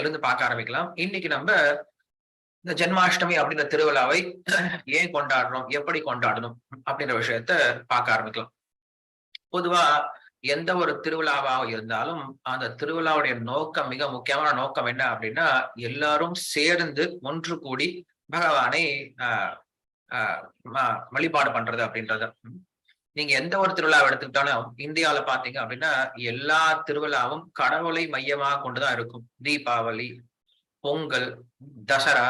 இருந்து பார்க்க ஆரம்பிக்கலாம். இன்னைக்கு நம்ம இந்த ஜென்மாஷ்டமி அப்படின்ற திருவிழாவை ஏன் கொண்டாடுறோம்? எப்படி கொண்டாடணும்? அப்படின்ற விஷயத்த பார்க்க ஆரம்பிக்கலாம். பொதுவா எந்த ஒரு திருவிழாவாக இருந்தாலும் அந்த திருவிழாவுடைய நோக்கம் மிக முக்கியமான நோக்கம் என்ன அப்படின்னா எல்லாரும் சேர்ந்து ஒன்று கூடி பகவானை ஆஹ் வழிபாடு பண்றது அப்படின்றது. நீங்க எந்த ஒரு திருவிழாவை எடுத்துக்கிட்டாலும் இந்தியாவில பாத்தீங்க அப்படின்னா எல்லா திருவிழாவும் கடவுளை மையமாக கொண்டுதான் இருக்கும். தீபாவளி பொங்கல் தசரா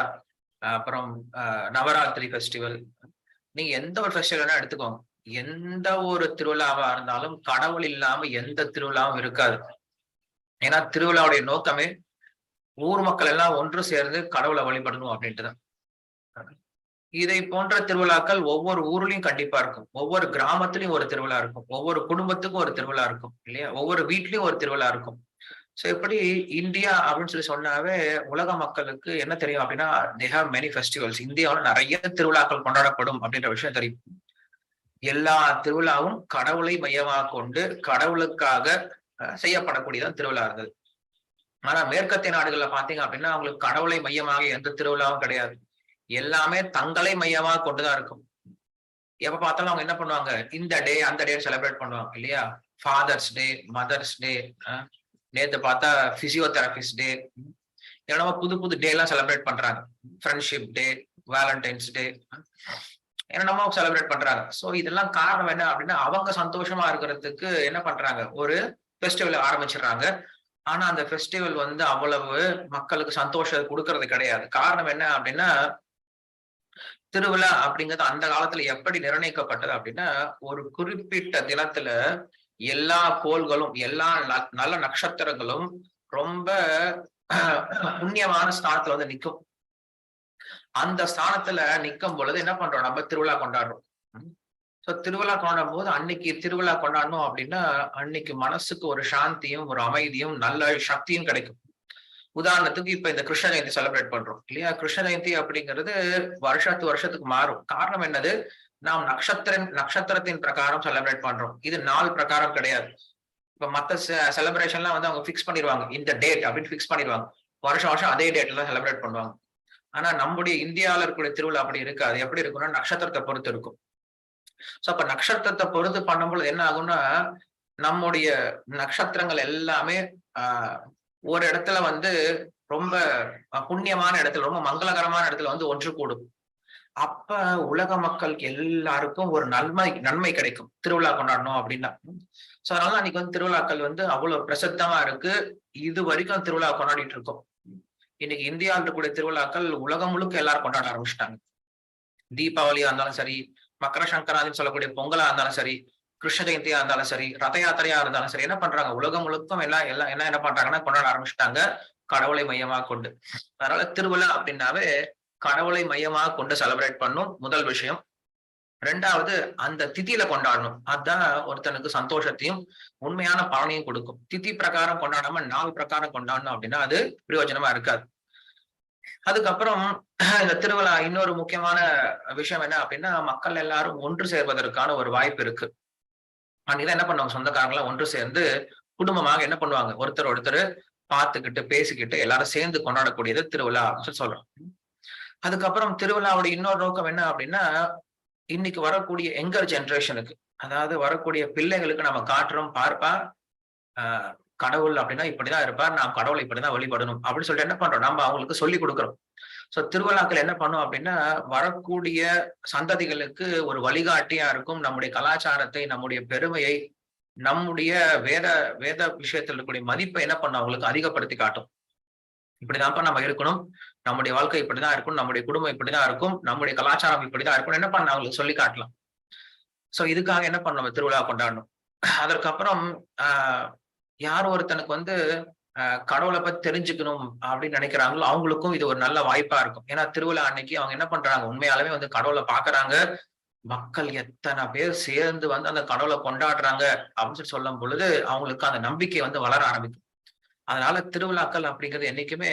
அப்புறம் நவராத்திரி ஃபெஸ்டிவல் நீங்க எந்த ஒரு ஃபெஸ்டிவல்னா எடுத்துக்கோங்க. எந்த ஒரு திருவிழாவா இருந்தாலும் கடவுள் இல்லாம எந்த திருவிழாவும் இருக்காது. ஏன்னா திருவிழாவுடைய நோக்கமே ஊர் மக்கள் எல்லாம் ஒன்று சேர்ந்து கடவுளை வழிபடணும் அப்படின்ட்டு தான் இதை போன்ற திருவிழாக்கள் ஒவ்வொரு ஊர்லயும் கண்டிப்பா இருக்கும். ஒவ்வொரு கிராமத்துலயும் ஒரு திருவிழா இருக்கும். ஒவ்வொரு குடும்பத்துக்கும் ஒரு திருவிழா இருக்கும் இல்லையா? ஒவ்வொரு வீட்லயும் ஒரு திருவிழா இருக்கும். சோ எப்படி இந்தியா அப்படின்னு சொல்லி சொன்னாவே உலக மக்களுக்கு என்ன தெரியும் அப்படின்னா தே ஹாவ் மெனி ஃபெஸ்டிவல்ஸ் இந்தியாவில் நிறைய திருவிழாக்கள் கொண்டாடப்படும் அப்படின்ற விஷயம் தெரியும். எல்லா திருவிழாவும் கடவுளை மையமாக கொண்டு கடவுளுக்காக செய்யப்படக்கூடியதான் திருவிழா இருந்தது ஆனா மேற்கத்திய நாடுகள்ல பாத்தீங்க அப்படின்னா அவங்களுக்கு கடவுளை மையமாக எந்த திருவிழாவும் கிடையாது. எல்லாமே தங்களை மையமாக கொண்டுதான் இருக்கும். எப்ப பார்த்தாலும் அவங்க என்ன பண்ணுவாங்க? இந்த டே அந்த டே செலிப்ரேட் பண்ணுவாங்க இல்லையா? ஃபாதர்ஸ் டே மதர்ஸ் டே நேத்து பார்த்தா பிசியோதெரபிஸ்ட் டே என்னமோ புது புது டே எல்லாம் செலிப்ரேட் பண்றாங்க. ஃப்ரெண்ட்ஷிப் டே வேலண்டைன்ஸ் டே என்னென்னமோ செலிப்ரேட் பண்றாங்க. ஸோ இதெல்லாம் காரணம் என்ன அப்படின்னா அவங்க சந்தோஷமா இருக்கிறதுக்கு என்ன பண்றாங்க? ஒரு ஃபெஸ்டிவல் ஆரம்பிச்சிடுறாங்க. ஆனா அந்த ஃபெஸ்டிவல் வந்து அவ்வளவு மக்களுக்கு சந்தோஷம் கொடுக்கறது கிடையாது. காரணம் என்ன அப்படின்னா திருவிழா அப்படிங்கிறது அந்த காலத்துல எப்படி நிர்ணயிக்கப்பட்டது அப்படின்னா ஒரு குறிப்பிட்ட தினத்துல எல்லா கோள்களும் எல்லா நல்ல நட்சத்திரங்களும் ரொம்ப புண்ணியமான ஸ்தானத்துல வந்து நிற்கும் அந்த ஸ்தானத்துல நிற்கும் பொழுது என்ன பண்றோம்? நம்ம திருவிழா கொண்டாடுறோம். ஸோ திருவிழா கொண்டாடும் போது அன்னைக்கு திருவிழா கொண்டாடணும் அப்படின்னா அன்னைக்கு மனசுக்கு ஒரு சாந்தியும் ஒரு அமைதியும் நல்ல சக்தியும் கிடைக்கும். உதாரணத்துக்கு இப்ப இந்த கிருஷ்ண ஜெயந்தி செலிப்ரேட் பண்றோம். இல்லையா? கிருஷ்ண ஜெயந்தி அப்படிங்கிறது வருஷத்து வருஷத்துக்கு மாறும். காரணம் என்னது? நாம் நட்சத்திர நட்சத்திரத்தின் பிரகாரம் செலிப்ரேட் பண்றோம். இது நாள் பிரகாரம் கிடையாது. இப்ப மத்த செலிப்ரேஷன்லாம் வந்து அவங்க பிக்ஸ் பண்ணிடுவாங்க. இந்த டேட் அப்படின்னு பிக்ஸ் பண்ணிடுவாங்க. வருஷம் வருஷம் அதே டேட்ல செலிப்ரேட் பண்ணுவாங்க. ஆனா நம்முடைய இந்தியாவில இருக்கக்கூடிய திருவிழா அப்படி இருக்காது. எப்படி இருக்கும்னா நட்சத்திரத்தை பொறுத்து இருக்கும். சோ அப்ப நட்சத்திரத்தை பொறுத்து பண்ணும்போது என்ன ஆகும்னா நம்முடைய நட்சத்திரங்கள் எல்லாமே ஆஹ் ஒரு இடத்துல வந்து ரொம்ப புண்ணியமான இடத்துல ரொம்ப மங்களகரமான இடத்துல வந்து ஒன்று கூடும். அப்ப உலக மக்களுக்கு எல்லாருக்கும் ஒரு நன்மை நன்மை கிடைக்கும். திருவிழா கொண்டாடணும் அப்படின்னா. சோ அதனால அன்னைக்கு வந்து திருவிழாக்கள் வந்து அவ்வளவு பிரசித்தமா இருக்கு. இது வரைக்கும் திருவிழா கொண்டாடிட்டு இருக்கோம். இன்னைக்கு இந்தியாவில் இருக்கக்கூடிய திருவிழாக்கள் உலகம் முழுக்க எல்லாரும் கொண்டாட ஆரம்பிச்சிட்டாங்க. தீபாவளியா இருந்தாலும் சரி மக்கர சங்கராதின்னு சொல்லக்கூடிய பொங்கலா இருந்தாலும் சரி கிருஷ்ண ஜெயந்தியா இருந்தாலும் சரி ரத யாத்திரையா இருந்தாலும் சரி என்ன பண்றாங்க? உலகம் முழுக்கும் எல்லாம் எல்லாம் என்ன என்ன பண்றாங்கன்னா கொண்டாட ஆரம்பிச்சிட்டாங்க. கடவுளை மையமாக கொண்டு. அதனால திருவிழா அப்படின்னாவே கடவுளை மையமாக கொண்டு செலிப்ரேட் பண்ணும். முதல் விஷயம். ரெண்டாவது அந்த திதியில கொண்டாடணும். அதுதான் ஒருத்தனுக்கு சந்தோஷத்தையும் உண்மையான பலனையும் கொடுக்கும். திதி பிரகாரம் கொண்டாடாம நாள் பிரகாரம் கொண்டாடணும் அப்படின்னா அது பிரயோஜனமா இருக்காது. அதுக்கப்புறம் இந்த திருவிழா இன்னொரு முக்கியமான விஷயம் என்ன அப்படின்னா மக்கள் எல்லாரும் ஒன்று சேர்வதற்கான ஒரு வாய்ப்பு இருக்கு. அன்னைக்கு என்ன பண்ணுவாங்க? சொந்தக்காரங்களாம் ஒன்று சேர்ந்து குடும்பமாக என்ன பண்ணுவாங்க? ஒருத்தர் ஒருத்தர் பார்த்துக்கிட்டு பேசிக்கிட்டு எல்லாரும் சேர்ந்து கொண்டாடக்கூடியது திருவிழா அப்படின்னு சொல்றோம். அதுக்கப்புறம் திருவிழாவுடைய இன்னொரு நோக்கம் என்ன அப்படின்னா இன்னைக்கு வரக்கூடிய எங்கர் ஜென்ரேஷனுக்கு அதாவது வரக்கூடிய பிள்ளைகளுக்கு நம்ம காட்டுறோம் பார்ப்பா கடவுள் அப்படின்னா இப்படிதான் இருப்பார் நாம் கடவுளை இப்படிதான் வழிபடணும் அப்படின்னு சொல்லிட்டு என்ன பண்றோம்? நம்ம அவங்களுக்கு சொல்லி கொடுக்குறோம். சோ திருவிழாக்கள் என்ன பண்ணும் அப்படின்னா வரக்கூடிய சந்ததிகளுக்கு ஒரு வழிகாட்டியா இருக்கும். நம்முடைய கலாச்சாரத்தை நம்முடைய பெருமையை நம்முடைய வேத வேத விஷயத்தில் இருக்கக்கூடிய மதிப்பை என்ன பண்ணும்? அவங்களுக்கு அதிகப்படுத்தி காட்டும். இப்படிதான்ப்பா நம்ம இருக்கணும். நம்முடைய வாழ்க்கை இப்படிதான் இருக்கும். நம்முடைய குடும்பம் இப்படிதான் இருக்கும். நம்முடைய கலாச்சாரம் இப்படிதான் இருக்கும் என்ன பண்ண அவங்களுக்கு சொல்லி காட்டலாம். சோ இதுக்காக என்ன பண்ணணும்? திருவிழா கொண்டாடணும். அதற்கப்புறம் ஆஹ் யார் ஒருத்தனுக்கு வந்து கடவுளை பத்தி தெரிஞ்சுக்கணும் அப்படின்னு நினைக்கிறாங்களோ அவங்களுக்கும் இது ஒரு நல்ல வாய்ப்பா இருக்கும். ஏன்னா திருவிழா அன்னைக்கு அவங்க என்ன பண்றாங்க? உண்மையாலுமே வந்து கடவுளை பாக்குறாங்க மக்கள் எத்தனை பேர் சேர்ந்து வந்து அந்த கடவுளை கொண்டாடுறாங்க அப்படின்னு சொல்லி சொல்லும் பொழுது அவங்களுக்கு அந்த நம்பிக்கை வந்து வளர ஆரம்பிக்கும். அதனால திருவிழாக்கள் அப்படிங்கிறது என்னைக்குமே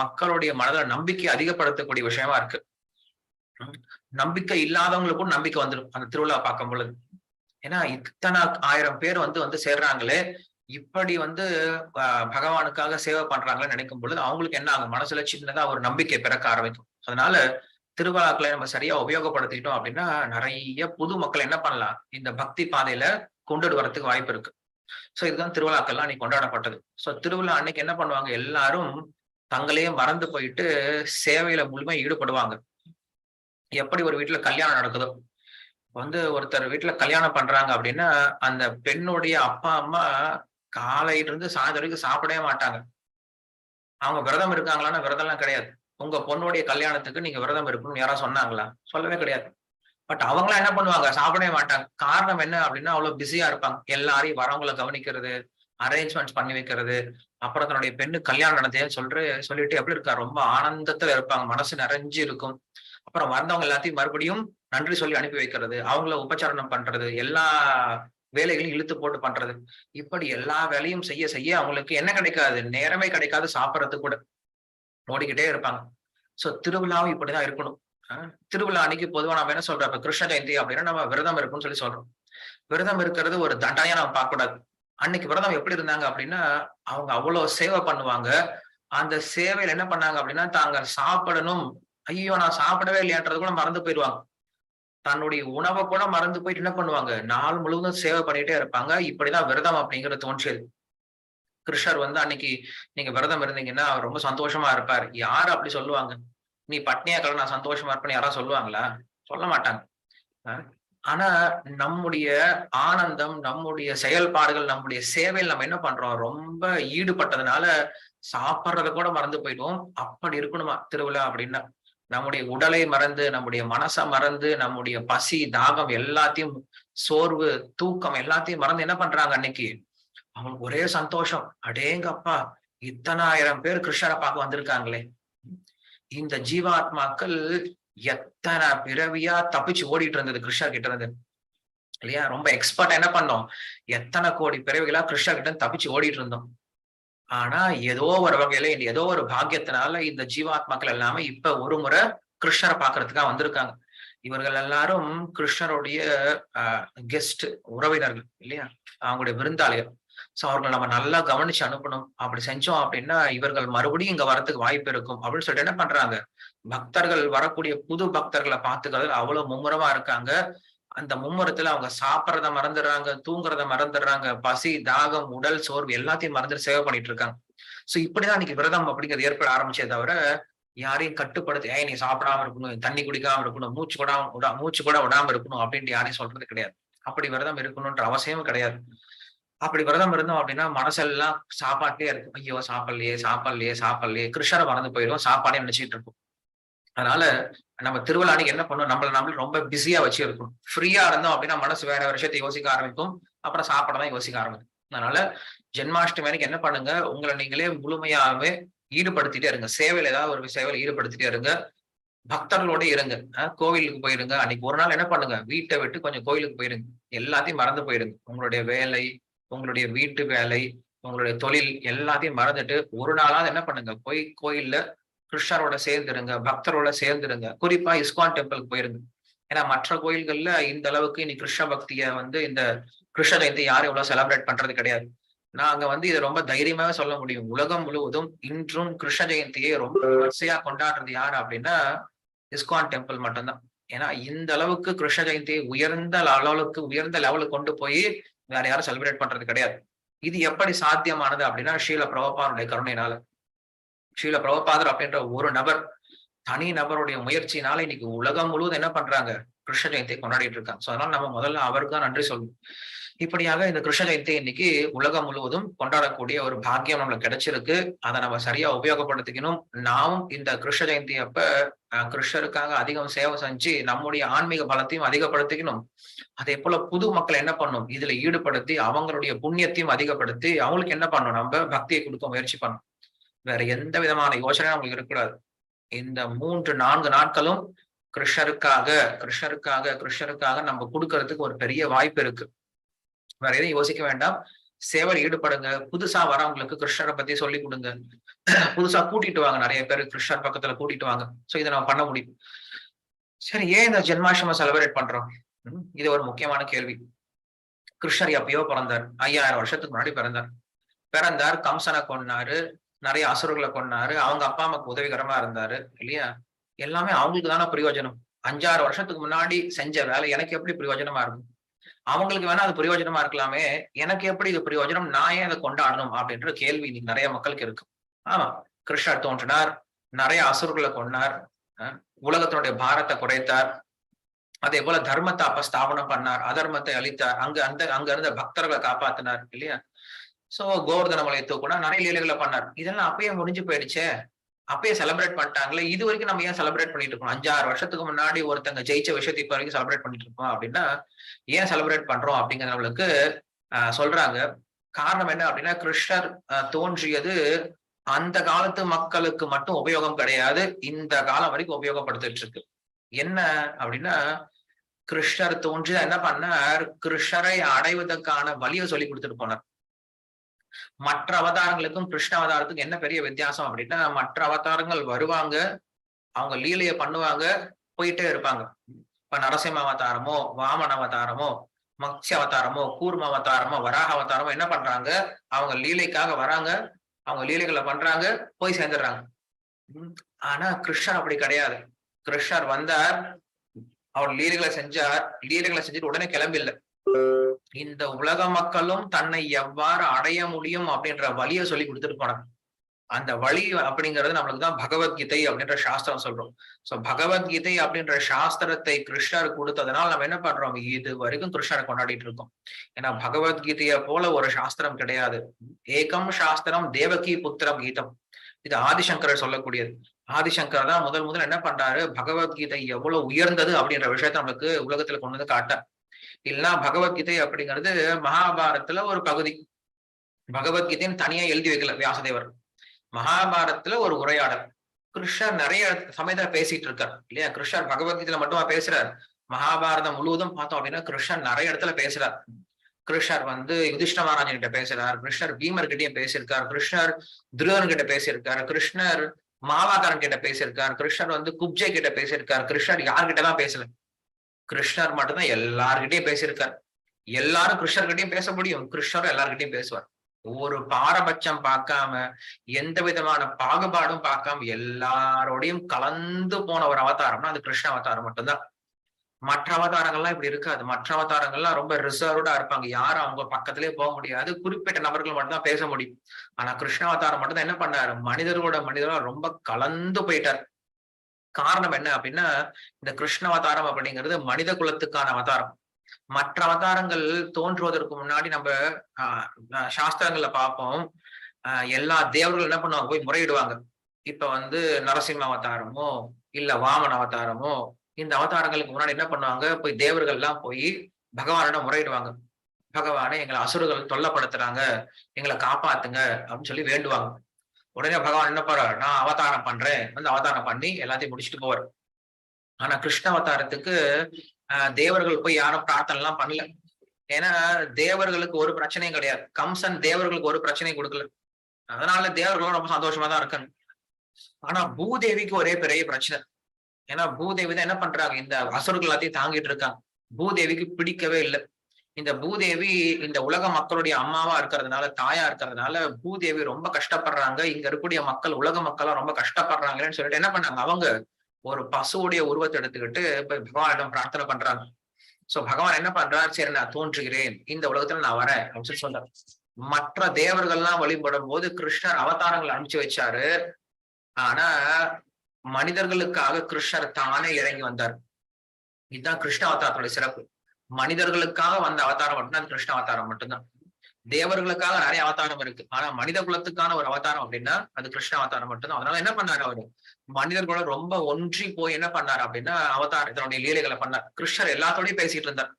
மக்களுடைய மனதில் நம்பிக்கை அதிகப்படுத்தக்கூடிய விஷயமா இருக்கு. நம்பிக்கை இல்லாதவங்களுக்கும் நம்பிக்கை வந்துடும் அந்த திருவிழா பார்க்கும் பொழுது. ஏன்னா இத்தனை ஆயிரம் பேர் வந்து வந்து சேர்றாங்களே இப்படி வந்து பகவானுக்காக சேவை பண்றாங்கன்னு நினைக்கும் பொழுது அவங்களுக்கு என்ன ஆகும்? மனசுல சின்னதா ஒரு நம்பிக்கை பிறக்க ஆரம்பிக்கும். அதனால திருவிழாக்களை நம்ம சரியா உபயோகப்படுத்திட்டோம் அப்படின்னா நிறைய புது மக்கள் என்ன பண்ணலாம்? இந்த பக்தி பாதையில கொண்டுட்டு வரதுக்கு வாய்ப்பு இருக்கு. சோ இதுதான் திருவிழாக்கள்லாம் அன்னைக்கு கொண்டாடப்பட்டது. சோ திருவிழா அன்னைக்கு என்ன பண்ணுவாங்க? எல்லாரும் தங்களையே மறந்து போயிட்டு சேவையில முழுமை ஈடுபடுவாங்க. எப்படி ஒரு வீட்டுல கல்யாணம் நடக்குதோ? வந்து ஒருத்தர் வீட்டுல கல்யாணம் பண்றாங்க அப்படின்னா அந்த பெண்ணுடைய அப்பா அம்மா காலையில இருந்து சாயந்தரம் வரைக்கும் சாப்பிடவே மாட்டாங்க. அவங்க விரதம் இருக்காங்களான்னு விரதம் எல்லாம் கிடையாது. உங்க பொண்ணுடைய கல்யாணத்துக்கு நீங்க விரதம் இருக்கணும்னு யாராவது சொன்னாங்களா? சொல்லவே கிடையாது. பட் அவங்களாம் என்ன பண்ணுவாங்க? சாப்பிடவே மாட்டாங்க. காரணம் என்ன அப்படின்னா அவ்வளவு பிஸியா இருப்பாங்க. எல்லாரையும் வரவங்களை கவனிக்கிறது அரேஞ்ச்மெண்ட்ஸ் பண்ணி வைக்கிறது அப்புறம் தன்னுடைய பெண்ணு கல்யாணம் நடந்தேன்னு சொல்ற சொல்லிட்டு எப்படி இருக்கா? ரொம்ப ஆனந்தத்துல இருப்பாங்க. மனசு நிறைஞ்சு இருக்கும். அப்புறம் வந்தவங்க எல்லாத்தையும் மறுபடியும் நன்றி சொல்லி அனுப்பி வைக்கிறது அவங்கள உபச்சாரணம் பண்றது எல்லா வேலைகளையும் இழுத்து போட்டு பண்றது. இப்படி எல்லா வேலையும் செய்ய செய்ய அவங்களுக்கு என்ன கிடைக்காது? நேரமே கிடைக்காது சாப்பிட்றது கூட. ஓடிக்கிட்டே இருப்பாங்க. சோ திருவிழாவும் இப்படிதான் இருக்கணும். திருவிழா அன்னைக்கு பொதுவா நம்ம என்ன சொல்றோம்? இப்ப கிருஷ்ண ஜெயந்தி அப்படின்னா நம்ம விரதம் இருக்கும்னு சொல்லி சொல்றோம். விரதம் இருக்கிறது ஒரு தண்டாயம் நம்ம பார்க்கக்கூடாது. அன்னைக்கு விரதம் எப்படி இருந்தாங்க அப்படின்னா அவங்க அவ்வளவு சேவை பண்ணுவாங்க. அந்த சேவையில என்ன பண்ணாங்க அப்படின்னா தாங்க சாப்பிடணும். ஐயோ நான் சாப்பிடவே இல்லையான்றது கூட மறந்து போயிடுவாங்க. தன்னுடைய உணவை கூட மறந்து போயிட்டு என்ன பண்ணுவாங்க? நாள் முழுவதும் சேவை பண்ணிட்டே இருப்பாங்க. இப்படிதான் விரதம் அப்படிங்கிறது தோன்றியது கிருஷ்ணர் வந்து அன்னைக்கு நீங்க விரதம் இருந்தீங்கன்னா அவர் ரொம்ப சந்தோஷமா இருப்பார். யார் அப்படி சொல்லுவாங்க? நீ பட்னியா கல நான் சந்தோஷமா இருப்பேன்னு யாராவது சொல்லுவாங்களா? சொல்ல மாட்டாங்க. ஆனா நம்முடைய ஆனந்தம் நம்முடைய செயல்பாடுகள் நம்முடைய சேவையில் நம்ம என்ன பண்றோம்? ரொம்ப ஈடுபட்டதுனால சாப்பிட்றத கூட மறந்து போயிடுவோம். அப்படி இருக்கணுமா திருவிழா அப்படின்னா? நம்முடைய உடலை மறந்து நம்முடைய மனசை மறந்து நம்முடைய பசி தாகம் எல்லாத்தையும் சோர்வு தூக்கம் எல்லாத்தையும் மறந்து என்ன பண்றாங்க அன்னைக்கு? அவங்களுக்கு ஒரே சந்தோஷம். அடேங்கப்பா இத்தனாயிரம் பேர் கிருஷ்ணரை பார்க்க வந்திருக்காங்களே. இந்த ஜீவாத்மாக்கள் எத்தனை பிறவியா தப்பிச்சு ஓடிட்டு இருந்தது கிருஷ்ணர் கிட்ட இருந்து. இல்லையா? ரொம்ப எக்ஸ்பர்ட் என்ன பண்ணோம்? எத்தனை கோடி பிறவிகளா கிருஷ்ணா கிட்ட தப்பிச்சு ஓடிட்டு இருந்தோம். ஆனா ஏதோ ஒரு வகையில ஏதோ ஒரு பாக்கியத்தினால இந்த ஜீவாத்மாக்கள் எல்லாமே இப்ப ஒரு முறை கிருஷ்ணரை பாக்குறதுக்காக வந்திருக்காங்க. இவர்கள் எல்லாரும் கிருஷ்ணருடைய கெஸ்ட் உறவினர்கள் இல்லையா? அவங்களுடைய விருந்தாளிகள். சோ அவர்களை நம்ம நல்லா கவனிச்சு அனுப்பணும். அப்படி செஞ்சோம் அப்படின்னா இவர்கள் மறுபடியும் இங்க வரத்துக்கு வாய்ப்பு இருக்கும். அப்படின்னு சொல்லிட்டு என்ன பண்றாங்க? பக்தர்கள் வரக்கூடிய புது பக்தர்களை பார்த்துக்கிறது அவ்வளவு மும்முரமா இருக்காங்க. அந்த மும்முரத்துல அவங்க சாப்பிட்றத மறந்துடுறாங்க தூங்குறத மறந்துடுறாங்க பசி தாகம் உடல் சோர்வு எல்லாத்தையும் மறந்துட்டு சேவை பண்ணிட்டு இருக்காங்க. சோ இப்படிதான் இன்னைக்கு விரதம் அப்படிங்கிறது ஏற்பட ஆரம்பிச்சே தவிர யாரையும் கட்டுப்படுத்த ஏன் நீ சாப்பிடாம இருக்கணும் தண்ணி குடிக்காம இருக்கணும் மூச்சு கூட விடா மூச்சு கூட விடாம இருக்கணும் அப்படின்ட்டு யாரையும் சொல்றது கிடையாது. அப்படி விரதம் இருக்கணும்ன்ற அவசியமும் கிடையாது. அப்படி விரதம் இருந்தோம் அப்படின்னா மனசெல்லாம் சாப்பாட்டே இருக்கும். ஐயோ சாப்பிடலையே சாப்பிடலையே சாப்பிடலையே கிருஷ்ணரை மறந்து போயிடும் சாப்பாடே நினைச்சிட்டு இருக்கும் அதனால நம்ம திருவிழா அன்னைக்கு என்ன பண்ணணும்? நம்மள நம்மள ரொம்ப பிஸியா வச்சு இருக்கணும் ஃப்ரீயா இருந்தோம் அப்படின்னா மனசு வேற விஷயத்தை யோசிக்க ஆரம்பிக்கும். அப்புறம் சாப்பிட தான் யோசிக்க ஆரம்பிக்கும். அதனால ஜென்மாஷ்டமி அன்னைக்கு என்ன பண்ணுங்க? உங்களை நீங்களே முழுமையாவே ஈடுபடுத்திட்டே இருங்க. சேவையில ஏதாவது ஒரு சேவையில ஈடுபடுத்திட்டே இருங்க. பக்தர்களோட இருங்க. கோவிலுக்கு போயிருங்க. அன்னைக்கு ஒரு நாள் என்ன பண்ணுங்க? வீட்டை விட்டு கொஞ்சம் கோயிலுக்கு போயிருங்க. எல்லாத்தையும் மறந்து போயிருங்க. உங்களுடைய வேலை உங்களுடைய வீட்டு வேலை உங்களுடைய தொழில் எல்லாத்தையும் மறந்துட்டு ஒரு நாளாவது என்ன பண்ணுங்க? போய் கோயில்ல கிருஷ்ணரோட சேர்ந்துருங்க பக்தரோட சேர்ந்துருங்க. குறிப்பா இஸ்கான் டெம்பிளுக்கு போயிருங்க. ஏன்னா மற்ற கோயில்கள்ல இந்த அளவுக்கு இனி கிருஷ்ண பக்திய வந்து இந்த கிருஷ்ண ஜெயந்தி யாரும் எவ்வளவு செலிப்ரேட் பண்றது கிடையாது. நாங்க வந்து இதை ரொம்ப தைரியமாவே சொல்ல முடியும். உலகம் முழுவதும் இன்றும் கிருஷ்ண ஜெயந்தியை ரொம்ப வரிசையா கொண்டாடுறது யாரு அப்படின்னா இஸ்கான் டெம்பிள் மட்டும்தான். ஏன்னா இந்த அளவுக்கு கிருஷ்ண ஜெயந்தியை உயர்ந்த அளவுக்கு உயர்ந்த லெவலுக்கு கொண்டு போய் வேற யாரும் செலிப்ரேட் பண்றது கிடையாது. இது எப்படி சாத்தியமானது அப்படின்னா ஷீல பிரபபாருடைய கருணையினால. ஸ்ரீல பிரபபாதர் அப்படின்ற ஒரு நபர் தனி நபருடைய முயற்சினால இன்னைக்கு உலகம் முழுவதும் என்ன பண்றாங்க? கிருஷ்ண ஜெயந்தியை கொண்டாடிட்டு இருக்காங்க. ஸோ அதனால நம்ம முதல்ல அவருக்கு தான் நன்றி சொல்லணும். இப்படியாக இந்த கிருஷ்ண ஜெயந்தி இன்னைக்கு உலகம் முழுவதும் கொண்டாடக்கூடிய ஒரு பாக்கியம் நம்மளுக்கு கிடைச்சிருக்கு. அதை நம்ம சரியா உபயோகப்படுத்திக்கணும். நாமும் இந்த கிருஷ்ண ஜெயந்தி அப்ப கிருஷ்ணருக்காக அதிகம் சேவை செஞ்சு நம்முடைய ஆன்மீக பலத்தையும் அதிகப்படுத்திக்கணும். அதே போல புது மக்கள் என்ன பண்ணும்? இதுல ஈடுபடுத்தி அவங்களுடைய புண்ணியத்தையும் அதிகப்படுத்தி அவங்களுக்கு என்ன பண்ணணும்? நம்ம பக்தியை கொடுக்க முயற்சி பண்ணணும். வேற எந்த விதமான யோசனையும் அவங்களுக்கு இருக்கக்கூடாது. இந்த மூன்று நான்கு நாட்களும் கிருஷ்ணருக்காக கிருஷ்ணருக்காக கிருஷ்ணருக்காக நம்ம கொடுக்கறதுக்கு ஒரு பெரிய வாய்ப்பு இருக்கு. வேற எதையும் யோசிக்க வேண்டாம். சேவல் ஈடுபடுங்க. புதுசா வரவங்களுக்கு கிருஷ்ணரை பத்தி சொல்லி கொடுங்க. புதுசா கூட்டிட்டு வாங்க. நிறைய பேர் கிருஷ்ணர் பக்கத்துல கூட்டிட்டு வாங்க. சோ இதை நம்ம பண்ண முடியும். சரி ஏன் இந்த ஜென்மாஷ்டம செலிப்ரேட் பண்றோம்? இது ஒரு முக்கியமான கேள்வி. கிருஷ்ணர் எப்பயோ பிறந்தார். ஐயாயிரம் வருஷத்துக்கு முன்னாடி பிறந்தார். பிறந்தார் கம்சனை கொன்னாரு. நிறைய அசுரர்களை கொன்னாரு. அவங்க அப்பா அம்மாக்கு உதவிகரமா இருந்தாரு இல்லையா? எல்லாமே அவங்களுக்கு தானே பிரயோஜனம். அஞ்சாறு வருஷத்துக்கு முன்னாடி செஞ்ச வேலை எனக்கு எப்படி பிரயோஜனமா இருக்கும்? அவங்களுக்கு வேணா அது பிரயோஜனமா இருக்கலாமே. எனக்கு எப்படி இது பிரயோஜனம்? நான் ஏன் அதை கொண்டாடணும்? அப்படின்ற கேள்வி இன்னைக்கு நிறைய மக்களுக்கு இருக்கு. ஆமா கிருஷ்ணர் தோன்றினார் நிறைய அசுரர்களை கொண்டார் உலகத்தினுடைய பாரத்தை குறைத்தார். அதே போல தர்மத்தை அப்ப ஸ்தாபனம் பண்ணார் அதர்மத்தை அழித்தார். அங்க அந்த அங்க இருந்த பக்தர்களை காப்பாத்தினார் இல்லையா? சோ கோவர்தன மலையை கூட நிறைய லீலைகளை பண்ணார். இதெல்லாம் அப்பயே முடிஞ்சு போயிடுச்சே. அப்பயே செலிப்ரேட் பண்ணிட்டாங்களே இது வரைக்கும் நம்ம ஏன் செலிப்ரேட் பண்ணிட்டு இருக்கோம்? அஞ்சாறு வருஷத்துக்கு முன்னாடி ஒருத்தங்க ஜெயிச்ச விஷயத்தை இப்ப வரைக்கும் செலிப்ரேட் பண்ணிட்டு இருக்கோம் அப்படின்னா ஏன் செலிப்ரேட் பண்றோம் அப்படிங்கிற நம்மளுக்கு சொல்றாங்க. காரணம் என்ன அப்படின்னா கிருஷ்ணர் தோன்றியது அந்த காலத்து மக்களுக்கு மட்டும் உபயோகம் கிடையாது. இந்த காலம் வரைக்கும் உபயோகப்படுத்திட்டு இருக்கு. என்ன அப்படின்னா கிருஷ்ணர் தோன்றி என்ன பண்ணார்? கிருஷ்ணரை அடைவதற்கான வழியை சொல்லி கொடுத்துட்டு போனார். மற்ற அவதாரங்களுக்கும் கிருஷ்ண அவதாரத்துக்கும் என்ன பெரிய வித்தியாசம் அப்படின்னா மற்ற அவதாரங்கள் வருவாங்க அவங்க லீலையை பண்ணுவாங்க போயிட்டே இருப்பாங்க. இப்ப நரசிம்ம அவதாரமோ வாமன அவதாரமோ மக்சி அவதாரமோ கூர்ம அவதாரமோ வராக அவதாரமோ என்ன பண்றாங்க? அவங்க லீலைக்காக வராங்க அவங்க லீலைகளை பண்றாங்க போய் சேர்ந்துடுறாங்க. ஆனா கிருஷ்ணர் அப்படி கிடையாது. கிருஷ்ணர் வந்தார் அவர் லீலைகளை செஞ்சார் லீலைகளை செஞ்சுட்டு உடனே கிளம்பில்லை இந்த உலக மக்களும் தன்னை எவ்வாறு அடைய முடியும் அப்படின்ற வழியை சொல்லி கொடுத்துட்டு போனாங்க. அந்த வழி அப்படிங்கிறது நம்மளுக்கு தான் பகவத்கீதை அப்படின்ற சாஸ்திரம் சொல்றோம். சோ பகவத்கீதை அப்படின்ற சாஸ்திரத்தை கிருஷ்ணர் கொடுத்ததுனால நம்ம என்ன பண்றோம்? இது வரைக்கும் கிருஷ்ணரை கொண்டாடிட்டு இருக்கோம். ஏன்னா பகவத்கீதையை போல ஒரு சாஸ்திரம் கிடையாது. ஏகம் சாஸ்திரம் தேவகி புத்திரம் கீதம். இது ஆதிசங்கரர் சொல்லக்கூடியது. ஆதிசங்கர் தான் முதல் முதல் என்ன பண்றாரு? பகவத்கீதை எவ்வளவு உயர்ந்தது அப்படின்ற விஷயத்த நம்மளுக்கு உலகத்துல கொண்டு வந்து காட்ட இல்லைன்னா பகவத்கீதை அப்படிங்கிறது மகாபாரத்துல ஒரு பகுதி. பகவத்கீதைன்னு தனியா எழுதி வைக்கல வியாசதேவர். மகாபாரத்துல ஒரு உரையாடல். கிருஷ்ணர் நிறைய சமயத்துல பேசிட்டு இருக்கார் இல்லையா? கிருஷ்ணர் பகவத்கீதையில மட்டுமா பேசுறார்? மகாபாரதம் முழுவதும் பார்த்தோம் அப்படின்னா கிருஷ்ணர் நிறைய இடத்துல பேசுறார். கிருஷ்ணர் வந்து யுதிஷ்ண மகாராஜன் கிட்ட பேசுறார் கிருஷ்ணர் பீமர் கிட்டயும் பேசியிருக்கார் கிருஷ்ணர் துருவன் கிட்ட பேசியிருக்கார் கிருஷ்ணர் மாலாக்காரன் கிட்ட பேசியிருக்கார் கிருஷ்ணர் வந்து குப்ஜே கிட்ட பேசியிருக்கார் கிருஷ்ணர் யார்கிட்ட தான் பேசல. கிருஷ்ணர் மட்டும்தான் எல்லார்கிட்டையும் பேசியிருக்கார். எல்லாரும் கிருஷ்ணர்கிட்டையும் பேச முடியும். கிருஷ்ணரும் எல்லார்கிட்டையும் பேசுவார். ஒரு பாரபட்சம் பார்க்காம எந்த விதமான பாகுபாடும் பார்க்காம எல்லாரோடையும் கலந்து போன ஒரு அவதாரம்னா அது கிருஷ்ண அவதாரம் மட்டும்தான். மற்ற அவதாரங்கள்லாம் இப்படி இருக்காது. மற்ற அவதாரங்கள்லாம் ரொம்ப ரிசர்வ்டா இருப்பாங்க. யாரும் அவங்க பக்கத்திலே போக முடியாது. குறிப்பிட்ட நபர்கள் மட்டும்தான் பேச முடியும். ஆனா கிருஷ்ண அவதாரம் மட்டும் தான் என்ன பண்ணாரு? மனிதர்களோட மனிதர்களா ரொம்ப கலந்து போயிட்டார். காரணம் என்ன அப்படின்னா இந்த கிருஷ்ண அவதாரம் அப்படிங்கிறது மனித குலத்துக்கான அவதாரம். மற்ற அவதாரங்கள் தோன்றுவதற்கு முன்னாடி நம்ம சாஸ்திரங்கள்ல பார்ப்போம். எல்லா தேவர்கள் என்ன பண்ணுவாங்க? போய் முறையிடுவாங்க. இப்ப வந்து நரசிம்ம அவதாரமோ இல்ல வாமன் அவதாரமோ இந்த அவதாரங்களுக்கு முன்னாடி என்ன பண்ணுவாங்க? போய் தேவர்கள் எல்லாம் போய் பகவானிடம் முறையிடுவாங்க. பகவானை எங்களை அசுரர்கள் தொல்லப்படுத்துறாங்க. எங்களை காப்பாத்துங்க அப்படின்னு சொல்லி வேண்டுவாங்க. உடனே பகவான் என்ன போறாரு நான் அவதாரம் பண்றேன். வந்து அவதாரம் பண்ணி எல்லாத்தையும் முடிச்சுட்டு போவார். ஆனா கிருஷ்ண அவதாரத்துக்கு தேவர்கள் போய் யாரும் பிரார்த்தனை எல்லாம் பண்ணல. ஏன்னா தேவர்களுக்கு ஒரு பிரச்சனையும் கிடையாது. கம்சன் தேவர்களுக்கு ஒரு பிரச்சனையும் கொடுக்கல. அதனால தேவர்களும் ரொம்ப சந்தோஷமா தான் இருக்காங்க. ஆனா பூதேவிக்கு ஒரே பெரிய பிரச்சனை. ஏன்னா பூதேவி தான் என்ன பண்றாங்க? இந்த அசுரர்கள் எல்லாத்தையும் தாங்கிட்டு இருக்காங்க. பூதேவிக்கு பிடிக்கவே இல்லை. இந்த பூதேவி இந்த உலக மக்களுடைய அம்மாவா இருக்கிறதுனால தாயா இருக்கிறதுனால பூதேவி ரொம்ப கஷ்டப்படுறாங்க. இங்க இருக்கக்கூடிய மக்கள் உலக மக்களா ரொம்ப கஷ்டப்படுறாங்கன்னு சொல்லிட்டு என்ன பண்ணாங்க? அவங்க ஒரு பசுவுடைய உருவத்தை எடுத்துக்கிட்டு போய் பகவானிடம் பிரார்த்தனை பண்றாங்க. சோ பகவான் என்ன பண்றாரு? சரி நான் தோன்றுகிறேன். இந்த உலகத்துல நான் வரேன் அப்படின்னு சொல்லி சொல்றாரு. மற்ற தேவர்கள்லாம் வழிபடும் போது கிருஷ்ணர் அவதாரங்களை அனுப்பிச்சு வச்சாரு. ஆனா மனிதர்களுக்காக கிருஷ்ணர் தானே இறங்கி வந்தார். இதுதான் கிருஷ்ண அவதாரத்தோட சிறப்பு. மனிதர்களுக்காக வந்த அவதாரம் மட்டும்தான் அது கிருஷ்ண அவதாரம் மட்டும்தான். தேவர்களுக்காக நிறைய அவதாரம் இருக்கு. ஆனா மனித குலத்துக்கான ஒரு அவதாரம் அப்படின்னா அது கிருஷ்ண அவதாரம் மட்டும்தான். அதனால என்ன பண்ணாரு அவரு? மனிதர்களோட ரொம்ப ஒன்றி போய் என்ன பண்ணாரு அப்படின்னா அவதாரம் இதனுடைய லீலைகளை பண்ணார். கிருஷ்ணர் எல்லாத்தோடயும் பேசிட்டு இருந்தார்.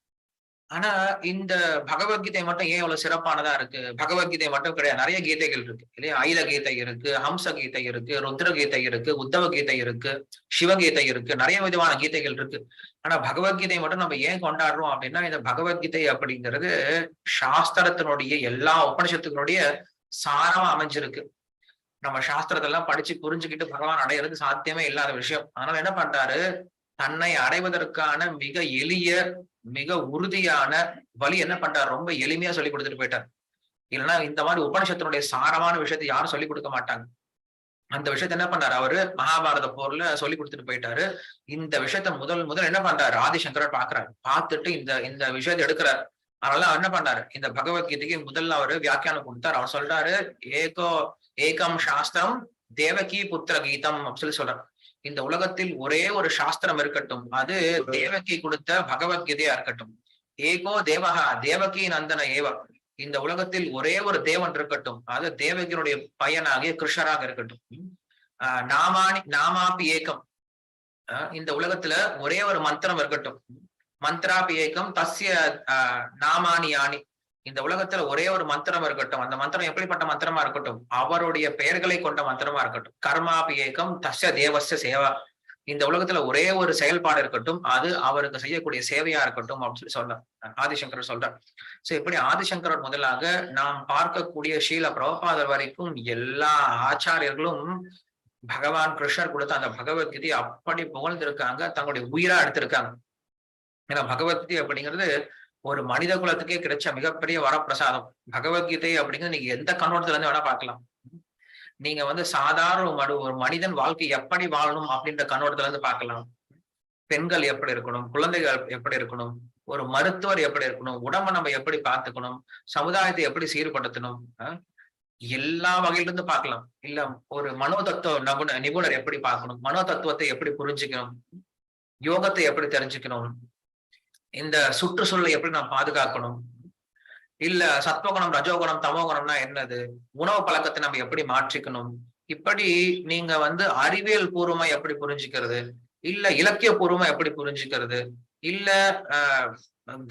ஆனா இந்த பகவத்கீதை மட்டும் ஏன் இவ்வளவு சிறப்பானதா இருக்கு? பகவத்கீதை மட்டும் கிடையாது. நிறைய கீதைகள் இருக்கு இல்லையா? ஐல கீதை இருக்கு ஹம்ச கீதை இருக்கு ருத்ர கீதை இருக்கு உத்தவ கீதை இருக்கு சிவகீதை இருக்கு நிறைய விதமான கீதைகள் இருக்கு. ஆனா பகவத்கீதை மட்டும் நம்ம ஏன் கொண்டாடுறோம் அப்படின்னா இந்த பகவத்கீதை அப்படிங்கிறது சாஸ்திரத்தினுடைய எல்லா உபனிஷத்துக்களுடைய சாரமா அமைஞ்சிருக்கு. நம்ம சாஸ்திரத்தெல்லாம் படிச்சு புரிஞ்சுக்கிட்டு பகவான் அடையிறது சாத்தியமே இல்லாத விஷயம். அதனால என்ன பண்றாரு? தன்னை அடைவதற்கான மிக எளிய மிக உறுதியான வழி என்ன பண்றார் ரொம்ப எளிமையா சொல்லி கொடுத்துட்டு போயிட்டார். இல்லைன்னா இந்த மாதிரி உபனிஷத்தினுடைய சாரமான விஷயத்தை யாரும் சொல்லிக் கொடுக்க மாட்டாங்க. அந்த விஷயத்த என்ன பண்ணாரு? அவரு மகாபாரத போர்ல சொல்லி கொடுத்துட்டு போயிட்டாரு. இந்த விஷயத்த முதல் முதல் என்ன பண்றாரு? ஆதிசங்கரர் பாக்குறாரு பார்த்துட்டு இந்த இந்த விஷயத்தை எடுக்கிறார். அதனால அவர் என்ன பண்ணாரு? இந்த பகவத்கீதைக்கு முதல்ல அவரு வியாக்கியானம் கொடுத்தாரு. அவர் சொல்றாரு ஏகோ ஏகம் சாஸ்திரம் தேவகி புத்திர கீதம் அப்படின்னு சொல்லி சொல்றாரு. இந்த உலகத்தில் ஒரே ஒரு சாஸ்திரம் இருக்கட்டும் அது தேவகி கொடுத்த பகவத்கீதையா இருக்கட்டும். ஏகோ தேவகா தேவகி நந்தன ஏவ. இந்த உலகத்தில் ஒரே ஒரு தேவன் இருக்கட்டும் அது தேவகியினுடைய பையனாகிய கிருஷ்ணராக இருக்கட்டும். ஆஹ் நாமானி நாமாபி ஏகம். ஆஹ் இந்த உலகத்துல ஒரே ஒரு மந்திரம் இருக்கட்டும். மந்திராபி ஏகம் தஸ்ய நாமானி யானி இந்த உலகத்துல ஒரே ஒரு மந்திரம் இருக்கட்டும் அந்த மந்திரம் எப்படிப்பட்ட மந்திரமா இருக்கட்டும்? அவருடைய பெயர்களை கொண்ட மந்திரமா இருக்கட்டும். கர்மாபியேகம் ஏகம் தேவச சேவா. இந்த உலகத்துல ஒரே ஒரு செயல்பாடு இருக்கட்டும் அது அவருக்கு செய்யக்கூடிய சேவையா இருக்கட்டும் அப்படின்னு சொல்லி சொல்றார். ஆதிசங்கர் சொல்றார். சோ இப்படி ஆதிசங்கரன் முதலாக நாம் பார்க்கக்கூடிய ஷீல பிரபாதர் வரைக்கும் எல்லா ஆச்சாரியர்களும் பகவான் கிருஷ்ணர் கொடுத்த அந்த பகவத்கீதையை அப்படி புகழ்ந்திருக்காங்க தங்களுடைய உயிரா எடுத்திருக்காங்க. ஏன்னா பகவத்கீதை அப்படிங்கிறது ஒரு மனித குலத்துக்கே கிடைச்ச மிகப்பெரிய வரப்பிரசாதம். பகவத்கீதை அப்படிங்கிறது நீங்க எந்த கண்ணோட்டத்துல இருந்து வேணா பார்க்கலாம். நீங்க வந்து சாதாரண ஒரு மனு ஒரு மனிதன் வாழ்க்கை எப்படி வாழணும் அப்படின்ற கண்ணோட்டத்துல இருந்து பார்க்கலாம். பெண்கள் எப்படி இருக்கணும்? குழந்தைகள் எப்படி இருக்கணும்? ஒரு மருத்துவர் எப்படி இருக்கணும்? உடம்ப நம்ம எப்படி பார்த்துக்கணும்? சமுதாயத்தை எப்படி சீர்படுத்தணும்? எல்லா வகையிலிருந்து பார்க்கலாம். இல்ல ஒரு மனோ தத்துவ நபுண நிபுணர் எப்படி பார்க்கணும்? மனோ தத்துவத்தை எப்படி புரிஞ்சுக்கணும்? யோகத்தை எப்படி தெரிஞ்சுக்கணும்? இந்த சுற்றுச்சூழலை எப்படி நான் பாதுகாக்கணும்? இல்ல சத்வகுணம் ரஜோகுணம் தமோகுணம்னா என்னது? உணவு பழக்கத்தை நம்ம எப்படி மாற்றிக்கணும்? இப்படி நீங்க வந்து அறிவியல் பூர்வமா எப்படி புரிஞ்சுக்கிறது? இல்ல இலக்கிய பூர்வமா எப்படி புரிஞ்சுக்கிறது? இல்ல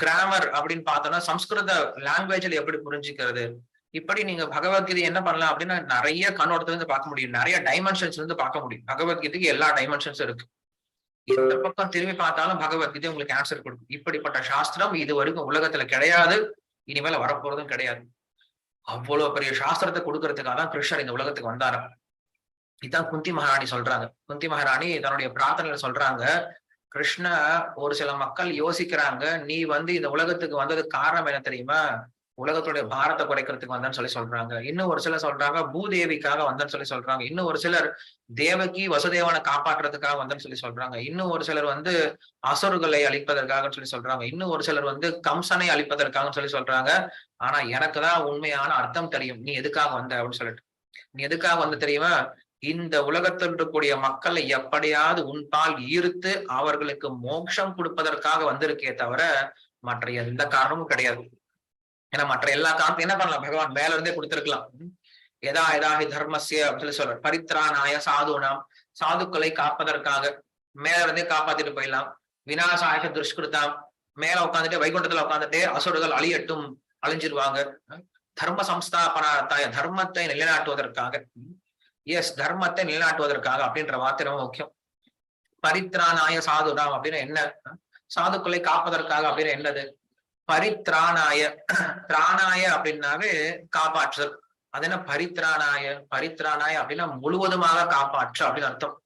கிராமர் அப்படின்னு பார்த்தோம்னா சம்ஸ்கிருத லாங்குவேஜ்ல எப்படி புரிஞ்சுக்கிறது? இப்படி நீங்க பகவத்கீதை என்ன பண்ணலாம் அப்படின்னா நிறைய கண்ணோட்டத்துல இருந்து பார்க்க முடியும். நிறைய டைமென்ஷன்ஸ் இருந்து பார்க்க முடியும். பகவத்கீதைக்கு எல்லா டைமென்ஷன்ஸும் இருக்கு. எந்த பக்கம் திரும்பி பார்த்தாலும் பகவத்கீதை உங்களுக்கு ஆன்சர் கொடுக்கும். இப்படிப்பட்ட சாஸ்திரம் இது வரைக்கும் உலகத்துல கிடையாது. இனிமேல வரப்போறதும் கிடையாது. அவ்வளவு பெரிய சாஸ்திரத்தை கொடுக்கறதுக்காக தான் கிருஷ்ணர் இந்த உலகத்துக்கு வந்தாரு. இதுதான் குந்தி மகாராணி சொல்றாங்க. குந்தி மகாராணி தன்னுடைய பிரார்த்தனையில சொல்றாங்க கிருஷ்ண ஒரு சில மக்கள் யோசிக்கிறாங்க நீ வந்து இந்த உலகத்துக்கு வந்ததுக்கு காரணம் என்ன தெரியுமா? உலகத்துடைய பாரத்தை குறைக்கிறதுக்கு வந்தேன்னு சொல்லி சொல்றாங்க. இன்னும் ஒரு சிலர் சொல்றாங்க பூதேவிக்காக வந்தேன்னு சொல்லி சொல்றாங்க. இன்னும் ஒரு சிலர் தேவகி வசுதேவனை காப்பாற்றுறதுக்காக வந்தேன்னு சொல்லி சொல்றாங்க. இன்னும் ஒரு சிலர் வந்து அசுர்களை அழிப்பதற்காக சொல்லி சொல்றாங்க. இன்னும் ஒரு சிலர் வந்து கம்சனை அழிப்பதற்காக சொல்லி சொல்றாங்க. ஆனா எனக்கு தான் உண்மையான அர்த்தம் தெரியும். நீ எதுக்காக வந்த அப்படின்னு சொல்லிட்டு. நீ எதுக்காக வந்து தெரியுமா? இந்த உலகத்தில் இருக்கக்கூடிய மக்களை எப்படியாவது உன்பால் ஈர்த்து அவர்களுக்கு மோட்சம் கொடுப்பதற்காக வந்திருக்கே தவிர மற்ற எந்த காரணமும் கிடையாது. ஏன்னா மற்ற எல்லா காரணத்தையும் என்ன பண்ணலாம்? பகவான் மேல இருந்தே கொடுத்திருக்கலாம். எதா எதாகி தர்மசிய அப்படின்னு சொல்லி சொல்ற பரித்ரானாய சாதுனாம். சாதுக்களை காப்பதற்காக மேல இருந்தே காப்பாத்திட்டு போயிடலாம். வினாசாய துஷ்கிருதாம். மேல உட்காந்துட்டு வைகுண்டத்துல உட்காந்துட்டு அசுரர்கள் அழியட்டும் அழிஞ்சிருவாங்க. தர்ம சம்ஸ்தாபனார்த்தாய தர்மத்தை நிலைநாட்டுவதற்காக. எஸ் தர்மத்தை நிலைநாட்டுவதற்காக அப்படின்ற வார்த்தை ரொம்ப முக்கியம். பரித்ரானாய சாதுடாம் அப்படின்னு என்ன? சாதுக்களை காப்பதற்காக அப்படின்னு என்னது? பரித்ராணாய திராணாய அப்படின்னாவே காப்பாற்றுதல். அது என்ன பரித்ராணாய பரித்ராணாய அப்படின்னா முழுவதுமாக காப்பாற்று அப்படின்னு அர்த்தம்.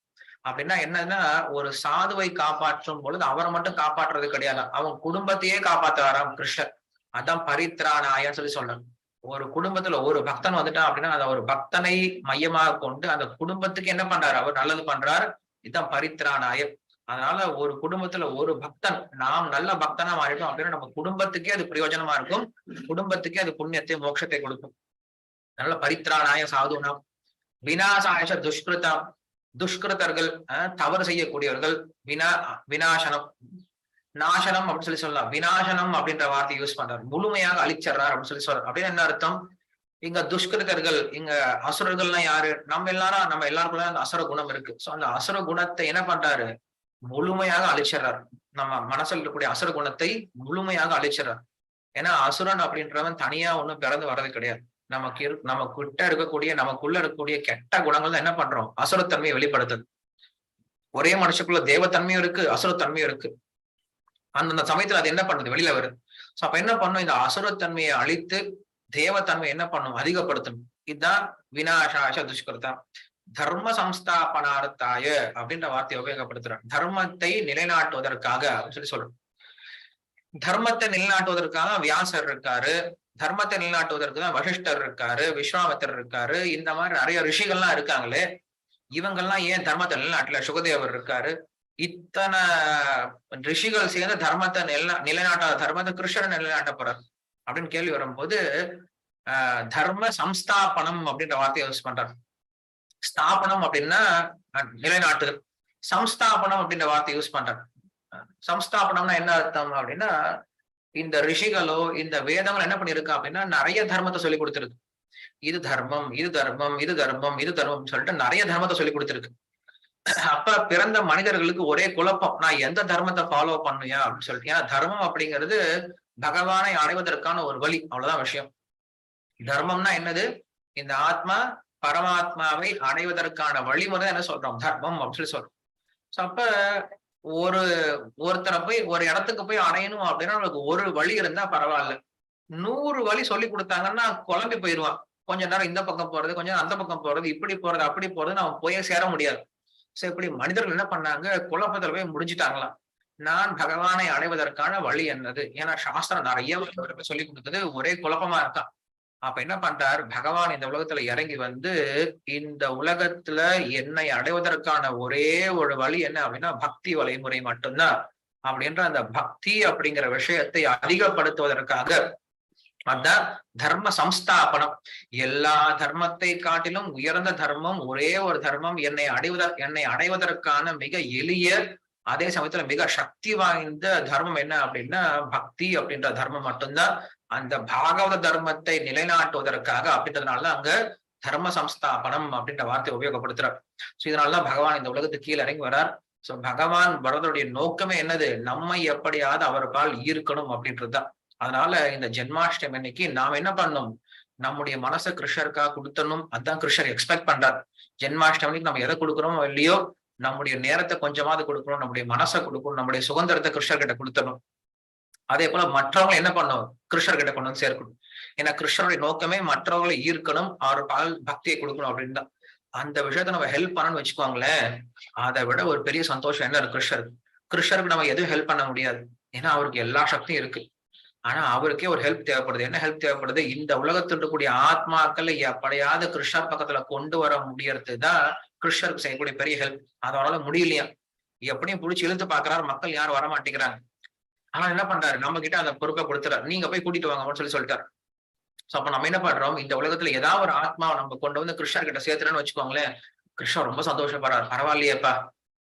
அப்படின்னா என்னன்னா ஒரு சாதுவை காப்பாற்றும் பொழுது அவரை மட்டும் காப்பாற்றுறது கிடையாது. அவன் குடும்பத்தையே காப்பாத்துறாராம் கிருஷ்ணர். அதான் பரித்ராணாயன்னு சொல்லி சொல்றாங்க. ஒரு குடும்பத்துல ஒரு பக்தன் வந்துட்டான் அப்படின்னா அதை ஒரு பக்தனை மையமாக கொண்டு அந்த குடும்பத்துக்கு என்ன பண்றாரு? அவர் நல்லது பண்றாரு. இதுதான் பரித்ராணாய. அதனால ஒரு குடும்பத்துல ஒரு பக்தன் நாம் நல்ல பக்தனா மாறிட்டோம் அப்படின்னா நம்ம குடும்பத்துக்கே அது பிரயோஜனமா இருக்கும். குடும்பத்துக்கே அது புண்ணியத்தை மோட்சத்தை கொடுக்கும். நல்ல பரித்ராணாய சாதுனம் வினாசாயச துஷ்கிருதம் துஷ்கிருதர்கள் தவறு செய்யக்கூடியவர்கள். வினா வினாசனம் நாசனம் அப்படின்னு சொல்லி சொல்லலாம். வினாசனம் அப்படின்ற வார்த்தை யூஸ் பண்றாரு. முழுமையாக அழிச்சிடுறார் அப்படின்னு சொல்லி சொல்றாரு. அப்படின்னு என்ன அர்த்தம்? இங்க துஷ்கிருதர்கள் இங்க அசுரர்கள்லாம் யாரு? நம்ம எல்லாரும் நம்ம எல்லாருக்குள்ள அந்த அசுர குணம் இருக்கு. சோ அந்த அசுர குணத்தை என்ன பண்றாரு? முழுமையாக அழிச்சிடறார். நம்ம மனசில் இருக்கக்கூடிய அசுர குணத்தை முழுமையாக அழிச்சிடறார். ஏன்னா அசுரன் அப்படின்றவன் தனியா ஒண்ணும் பிறந்து வர்றது கிடையாது. நமக்கு நம்ம கிட்ட இருக்கக்கூடிய நமக்குள்ள இருக்கக்கூடிய கெட்ட குணங்கள் தான் என்ன பண்றோம்? அசுரத்தன்மையை வெளிப்படுத்துது. ஒரே மனுஷக்குள்ள தேவத்தன்மையும் இருக்கு அசுரத்தன்மையும் இருக்கு. அந்தந்த சமயத்துல அது என்ன பண்ணுது? வெளியில வருது. சோ அப்ப என்ன பண்ணும்? இந்த அசுரத்தன்மையை அழித்து தேவத்தன்மை என்ன பண்ணும்? அதிகப்படுத்தணும். இதுதான் வினாசாஷ துஷ்கிருதா தர்ம சம்ஸ்தாபனார்த்தாய அப்படின்ற வார்த்தையை உபயோகப்படுத்துறான் தர்மத்தை நிலைநாட்டுவதற்காக அப்படின்னு சொல்லி சொல்றோம் தர்மத்தை நிலைநாட்டுவதற்காக வியாசர் இருக்காரு. தர்மத்தை நிலைநாட்டுவதற்கு தான் வசிஷ்டர் இருக்காரு விஸ்வாமித்தர் இருக்காரு. இந்த மாதிரி நிறைய ரிஷிகள்லாம் இருக்காங்களே. இவங்கெல்லாம் ஏன் தர்மத்தை நிலைநாட்டல? சுகதேவர் இருக்காரு. இத்தனை ரிஷிகள் சேர்ந்து தர்மத்தை நில நிலைநாட்டாத தர்மத்தை கிருஷ்ணன் நிலைநாட்ட போறார் அப்படின்னு கேள்வி வரும்போது ஆஹ் தர்ம சம்ஸ்தாபனம் அப்படின்ற வார்த்தையை யூஸ் பண்றார். ஸ்தாபனம் அப்படின்னா நிலைநாட்டுதல். சம்ஸ்தாபனம் அப்படின்ற வார்த்தை யூஸ் பண்றாங்க. சம்ஸ்தாபனம்னா என்ன அர்த்தம் அப்படின்னா இந்த ரிஷிகளோ இந்த வேதங்கள் என்ன பண்ணிருக்கு அப்படின்னா நிறைய தர்மத்தை சொல்லி கொடுத்துருக்கு. இது தர்மம் இது தர்மம் இது தர்மம் இது தர்மம் சொல்லிட்டு நிறைய தர்மத்தை சொல்லி கொடுத்துருக்கு. அப்ப பிறந்த மனிதர்களுக்கு ஒரே குழப்பம் நான் எந்த தர்மத்தை ஃபாலோ பண்ணுவேன் அப்படின்னு சொல்லிட்டு. ஏன்னா தர்மம் அப்படிங்கிறது பகவானை அடைவதற்கான ஒரு வழி அவ்வளவுதான் விஷயம். தர்மம்னா என்னது? இந்த ஆத்மா பரமாத்மாவை அடைவதற்கான வழிமுறை என்ன சொல்றோம்? தர்மம் அப்படின்னு சொல்றோம். சொல்றோம் அப்ப ஒரு ஒருத்தரை போய் ஒரு இடத்துக்கு போய் அடையணும் அப்படின்னா நம்மளுக்கு ஒரு வழி இருந்தா பரவாயில்ல. நூறு வழி சொல்லி கொடுத்தாங்கன்னா குழம்பி போயிடுவான். கொஞ்ச நேரம் இந்த பக்கம் போறது கொஞ்சம் அந்த பக்கம் போறது இப்படி போறது அப்படி போறது நம்ம போய் சேர முடியாது. சோ இப்படி மனிதர்கள் என்ன பண்ணாங்க? குழப்பத்துல போய் முடிஞ்சிட்டாங்களாம். நான் பகவானை அடைவதற்கான வழி என்னது? ஏன்னா சாஸ்திரம் நிறைய சொல்லி கொடுத்தது ஒரே குழப்பமா இருக்கான் அப்ப என்ன பண்றார்? பகவான் இந்த உலகத்துல இறங்கி வந்து இந்த உலகத்துல என்னை அடைவதற்கான ஒரே ஒரு வழி என்ன அப்படின்னா பக்தி வழிமுறை மட்டும்தான். அப்படின்ற அந்த பக்தி அப்படிங்கிற விஷயத்தை அதிகப்படுத்துவதற்காக அதான் தர்ம சம்ஸ்தாபனம். எல்லா தர்மத்தை காட்டிலும் உயர்ந்த தர்மம் ஒரே ஒரு தர்மம் என்னை அடைவதற் என்னை அடைவதற்கான மிக எளிய அதே சமயத்துல மிக சக்தி வாய்ந்த தர்மம் என்ன அப்படின்னா பக்தி அப்படின்ற தர்மம் மட்டும்தான். அந்த பாகவத தர்மத்தை நிலைநாட்டுவதற்காக அப்படின்றதுனாலதான் அங்க தர்ம சம்ஸ்தாபனம் அப்படின்ற வார்த்தையை உபயோகப்படுத்துறார். சோ இதனாலதான் பகவான் இந்த உலகத்துக்கு கீழே இறங்கி வரார் சோ பகவான் வரதனுடைய நோக்கமே என்னது? நம்மை எப்படியாவது அவர் பால் ஈர்க்கணும் அப்படின்றதுதான். அதனால இந்த ஜென்மாஷ்டமி அன்னைக்கு நாம் என்ன பண்ணணும்? நம்முடைய மனசை கிருஷ்ணருக்காக கொடுத்தணும். அதான் கிருஷ்ணர் எக்ஸ்பெக்ட் பண்றார். ஜென்மாஷ்டமிக்கு நம்ம எதை கொடுக்குறோமோ இல்லையோ நம்முடைய நேரத்தை கொஞ்சமாவது கொடுக்கணும் நம்முடைய மனசை கொடுக்கணும் நம்முடைய சுதந்திரத்தை கிருஷ்ணர்கிட்ட கொடுத்தணும். அதே போல மற்றவங்க என்ன பண்ணும் கிருஷ்ணர்கிட்ட கொண்டு வந்து சேர்க்கணும். ஏன்னா கிருஷ்ணனுடைய நோக்கமே மற்றவர்களை ஈர்க்கணும் அவர் பால் பக்தியை கொடுக்கணும் அப்படின்னு தான். அந்த விஷயத்த நம்ம ஹெல்ப் பண்ணணும்னு வச்சுக்கோங்களேன் அதை விட ஒரு பெரிய சந்தோஷம் என்ன இருக்கு கிருஷ்ணருக்கு. கிருஷ்ணருக்கு நம்ம எதுவும் ஹெல்ப் பண்ண முடியாது. ஏன்னா அவருக்கு எல்லா சக்தியும் இருக்கு. ஆனா அவருக்கே ஒரு ஹெல்ப் தேவைப்படுது. என்ன ஹெல்ப் தேவைப்படுது? இந்த உலகத்தில் இருக்கக்கூடிய ஆத்மாக்களை எப்படியாவது கிருஷ்ணர் பக்கத்துல கொண்டு வர முடியறது தான் கிருஷ்ணருக்கு செய்யக்கூடிய பெரிய ஹெல்ப் அதனால முடியலையா? எப்படியும் பிடிச்சி இழுத்து பாக்குறாரு மக்கள் யாரும் வர மாட்டேங்கிறாங்க ஆனா என்ன பண்றாரு? நம்ம கிட்ட அந்த பொறுப்பை கொடுத்துறாரு. நீங்க போய் கூட்டிட்டு வாங்க சொல்லி சொல்லிட்டாரு. சோ அப்ப நம்ம என்ன பண்றோம்? இந்த உலகத்துல ஏதாவது ஒரு ஆத்மாவை நம்ம கொண்டு வந்து கிருஷ்ணர் கிட்ட சேர்த்துறேன்னு வச்சுக்கோங்களேன் கிருஷ்ணர் ரொம்ப சந்தோஷப்படுறாரு. பரவாயில்லையேப்பா.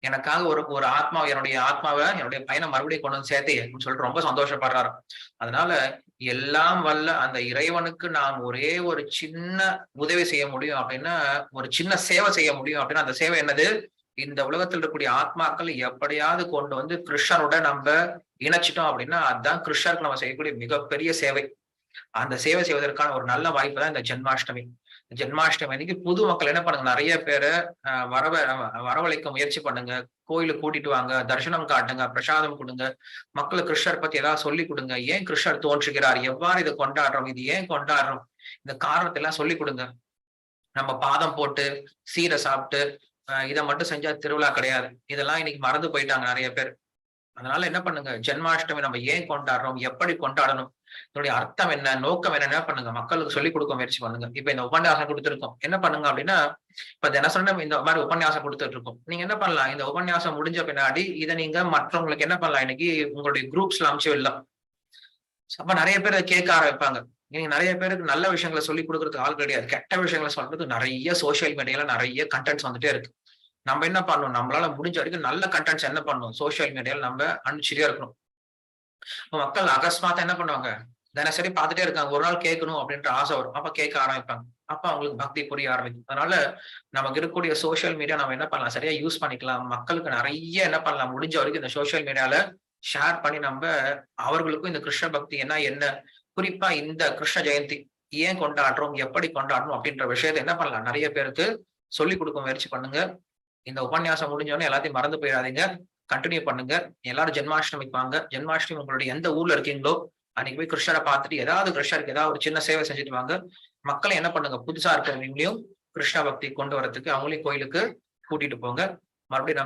எனக்காக ஒரு ஒரு ஆத்மா என்னுடைய ஆத்மாவை என்னுடைய பையனை மறுபடியும் கொண்டு வந்து சேர்த்தே அப்படின்னு சொல்லிட்டு ரொம்ப சந்தோஷப்படுறாரு. அதனால எல்லாம் வல்ல அந்த இறைவனுக்கு நாம் ஒரே ஒரு சின்ன உதவி செய்ய முடியும் அப்படின்னா ஒரு சின்ன சேவை செய்ய முடியும் அப்படின்னா அந்த சேவை என்னது? இந்த உலகத்தில் இருக்கக்கூடிய ஆத்மாக்கள் எப்படியாவது கொண்டு வந்து கிருஷ்ணனோட நம்ம இணைச்சிட்டோம் அப்படின்னா அதுதான் கிருஷ்ணருக்கு நம்ம செய்யக்கூடிய மிகப்பெரிய சேவை. அந்த சேவை செய்வதற்கான ஒரு நல்ல வாய்ப்பு தான் இந்த ஜென்மாஷ்டமி. ஜென்மாஷ்டமி அன்னைக்கு புது மக்கள் என்ன பண்ணுங்க? நிறைய பேரை வரவ வரவழைக்க முயற்சி பண்ணுங்க. கோயிலுக்கு கூட்டிட்டு வாங்க தரிசனம் காட்டுங்க பிரசாதம் கொடுங்க. மக்களுக்கு கிருஷ்ணர் பத்தி ஏதாவது சொல்லி கொடுங்க. ஏன் கிருஷ்ணர் தோன்றுகிறார்? எவ்வாறு இதை கொண்டாடுறோம்? இது ஏன் கொண்டாடுறோம்? இந்த காரணத்தை எல்லாம் சொல்லி கொடுங்க. நம்ம பாதம் போட்டு சீரை சாப்பிட்டு இதை மட்டும் செஞ்சா திருவிழா கிடையாது. இதெல்லாம் இன்னைக்கு மறந்து போயிட்டாங்க நிறைய பேர். அதனால என்ன பண்ணுங்க? ஜென்மாஷ்டமி நம்ம ஏன் கொண்டாடுறோம்? எப்படி கொண்டாடணும்? இதனுடைய அர்த்தம் என்ன? நோக்கம் என்ன பண்ணுங்க. மக்களுக்கு சொல்லிக் கொடுக்க முயற்சி பண்ணுங்க. இப்ப இந்த உபன்யாசம் கொடுத்துருக்கோம். என்ன பண்ணுங்க அப்படின்னா இப்ப தினசரம் இந்த மாதிரி உபன்யாசம் கொடுத்துட்டு இருக்கோம். நீங்க என்ன பண்ணலாம்? இந்த உபன்யாசம் முடிஞ்ச பின்னாடி இதை நீங்க மற்றவங்களுக்கு என்ன பண்ணலாம்? இன்னைக்கு உங்களுடைய குரூப்ஸ்ல அமிச்சு விடலாம். அப்ப நிறைய பேர் கேட்க ஆரம்பிப்பாங்க. நீங்க நிறைய பேருக்கு நல்ல விஷயங்களை சொல்லி கொடுக்கறதுக்கு ஆள் கிடையாது. கெட்ட விஷயங்களை சொல்றதுக்கு நிறைய சோசியல் மீடியால நிறைய கண்டென்ட்ஸ் வந்துட்டே இருக்கு. நம்ம என்ன பண்ணணும் நம்மளால முடிஞ்ச வரைக்கும் நல்ல கண்டென்ட்ஸ் என்ன பண்ணணும் சோசியல் மீடியால நம்ம அனுப்பிச்சிட்டே இருக்கணும். மக்கள் அகஸ்மாத்தா என்ன பண்ணுவாங்க? தினசரி பார்த்துட்டே இருக்காங்க. ஒரு நாள் கேட்கணும் அப்படின்ற ஆசை வரும். அப்ப கேட்க ஆரம்பிப்பாங்க. அப்ப அவங்களுக்கு பக்தி புரிய ஆரம்பிக்கும். அதனால நமக்கு இருக்கக்கூடிய சோசியல் மீடியா நம்ம என்ன பண்ணலாம்? சரியா யூஸ் பண்ணிக்கலாம். மக்களுக்கு நிறைய என்ன பண்ணலாம்? முடிஞ்ச வரைக்கும் இந்த சோசியல் மீடியால ஷேர் பண்ணி நம்ம அவர்களுக்கும் இந்த கிருஷ்ண பக்தி என்ன என்ன குறிப்பா இந்த கிருஷ்ண ஜெயந்தி ஏன் கொண்டாடுறோம் எப்படி கொண்டாடணும் அப்படின்ற விஷயத்த என்ன பண்ணலாம்? நிறைய பேருக்கு சொல்லி கொடுக்க முயற்சி பண்ணுங்க. இந்த உபன்யாசம் முடிஞ்சோடனே எல்லாத்தையும் மறந்து போயிடாதீங்க. கண்டினியூ பண்ணுங்க. எல்லாரும் ஜென்மாஷ்டமிக்கு வாங்க. ஜென்மாஷ்டமி உங்களுடைய எந்த ஊர்ல இருக்கீங்களோ அன்னைக்கு போய் கிருஷ்ணரை பார்த்துட்டு ஏதாவது கிருஷ்ணருக்கு ஏதாவது ஒரு சின்ன சேவை செஞ்சுட்டு வாங்க. மக்களை என்ன பண்ணுங்க? புதுசா இருக்கிறவங்களையும் கிருஷ்ண பக்தி கொண்டு வரதுக்கு அவங்களையும் கோயிலுக்கு கூட்டிட்டு போங்க. மறுபடியும்